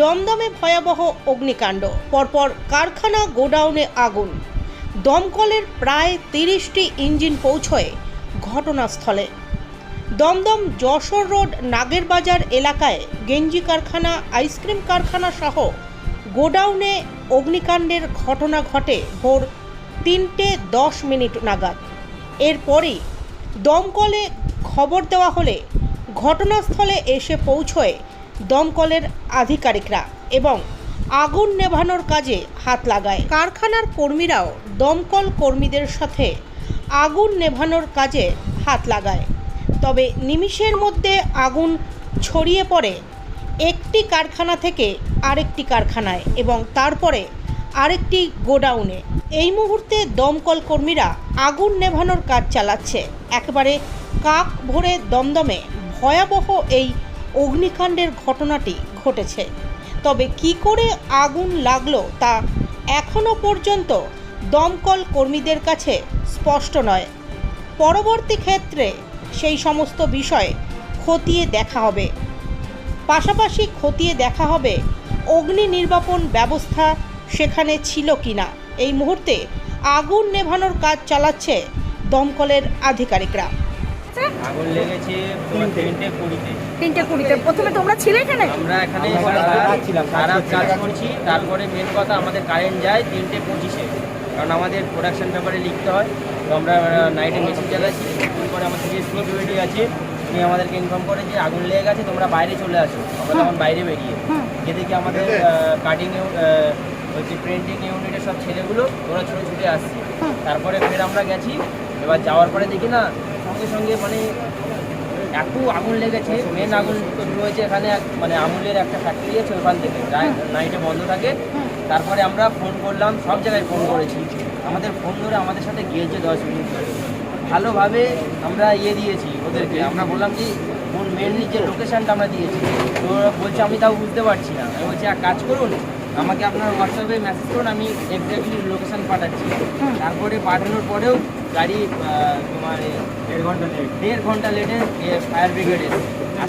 দমদমে ভয়াবহ অগ্নিকাণ্ড। পরপর কারখানা গোডাউনে আগুন। দমকলের প্রায় তিরিশটি ইঞ্জিন পৌঁছয় ঘটনাস্থলে। দমদম যশোর রোড নাগেরবাজার এলাকায় গেঞ্জি কারখানা, আইসক্রিম কারখানা সহ গোডাউনে অগ্নিকাণ্ডের ঘটনা ঘটে ভোর তিনটে দশ মিনিট নাগাদ। এরপরই দমকলে খবর দেওয়া হলে ঘটনাস্থলে এসে পৌঁছয় দমকলের আধিকারিকরা এবং আগুন নেভানোর কাজে হাত লাগায়। কারখানার কর্মীরাও দমকল কর্মীদের সাথে আগুন নেভানোর কাজে হাত লাগায়। তবে নিমিষের মধ্যে আগুন ছড়িয়ে পড়ে একটি কারখানা থেকে আরেকটি কারখানায় এবং তারপরে আরেকটি গোডাউনে। এই মুহূর্তে দমকল কর্মীরা আগুন নেভানোর কাজ চালাচ্ছে। একেবারে কাক ভরে দমদমে ভয়াবহ এই অগ্নিকাণ্ডের ঘটনাটি ঘটেছে। তবে কি করে আগুন লাগল তা এখনও পর্যন্ত দমকল কর্মীদের কাছে স্পষ্ট নয়। পরবর্তী ক্ষেত্রে সেই সমস্ত বিষয় খতিয়ে দেখা হবে। পাশাপাশি খতিয়ে দেখা হবে অগ্নি নির্বাপন ব্যবস্থা সেখানে ছিল কিনা। এই মুহূর্তে আগুন নেভানোর কাজ চালাচ্ছে দমকলের আধিকারিকরা। আগুন লেগেছে তোমার তিনটে। কুড়িতে। তিনটে কুড়িতে। প্রথমে তোমরা ছিলে এখানে? আমরা এখানে সারা- কাজ করছি। তারপরে মেন কথা আমাদের কারেন্ট যায় তিনটে পঁচিশে। কারণ আমাদের প্রোডাকশন পেপারে লিখতে হয়। তো আমরা নাইটে মেশিন চালাচ্ছি। তারপরে আমাদের যে সিকিউরিটি আছে উনি আমাদেরকে ইনফর্ম করে যে আগুন লেগে গেছে তোমরা বাইরে চলে আসো। আমরা তখন বাইরে বেরিয়ে। দেখি আমাদের কাটিং ওই যে প্রিন্টিং ইউনিটের সব ছেলেগুলো ওরা ছুটে ছুটে আসছে। তারপরে ফের আমরা গেছি। এবার যাওয়ার পরে দেখি না সঙ্গে সঙ্গে মানে এত আগুন লেগেছে মেন আগুন তো রয়েছে এখানে এক- মানে আমুলের একটা ফ্যাক্টরি আছে ওখান থেকে নাইটে বন্ধ থাকে। তারপরে আমরা ফোন করলাম সব জায়গায় ফোন করেছি। আমাদের ফোন ধরে আমাদের সাথে গিয়েছে দশ মিনিট ধরে। ভালোভাবে আমরা ইয়ে দিয়েছি ওদেরকে। আমরা বললাম কি কোন মেনলি যে লোকেশানটা আমরা দিয়েছি তো বলছে আমি তাও বুঝতে পারছি না। আমি বলছি এক কাজ করুন আমাকে আপনার হোয়াটসঅ্যাপে মেসেজ করুন আমি এক্স্যাক্টলি লোকেশান পাঠাচ্ছি। তারপরে পাঠানোর পরেও গাড়ি তোমার ঘণ্টা লেট। দেড় ঘণ্টা লেটে ফায়ার ব্রিগেড এসে।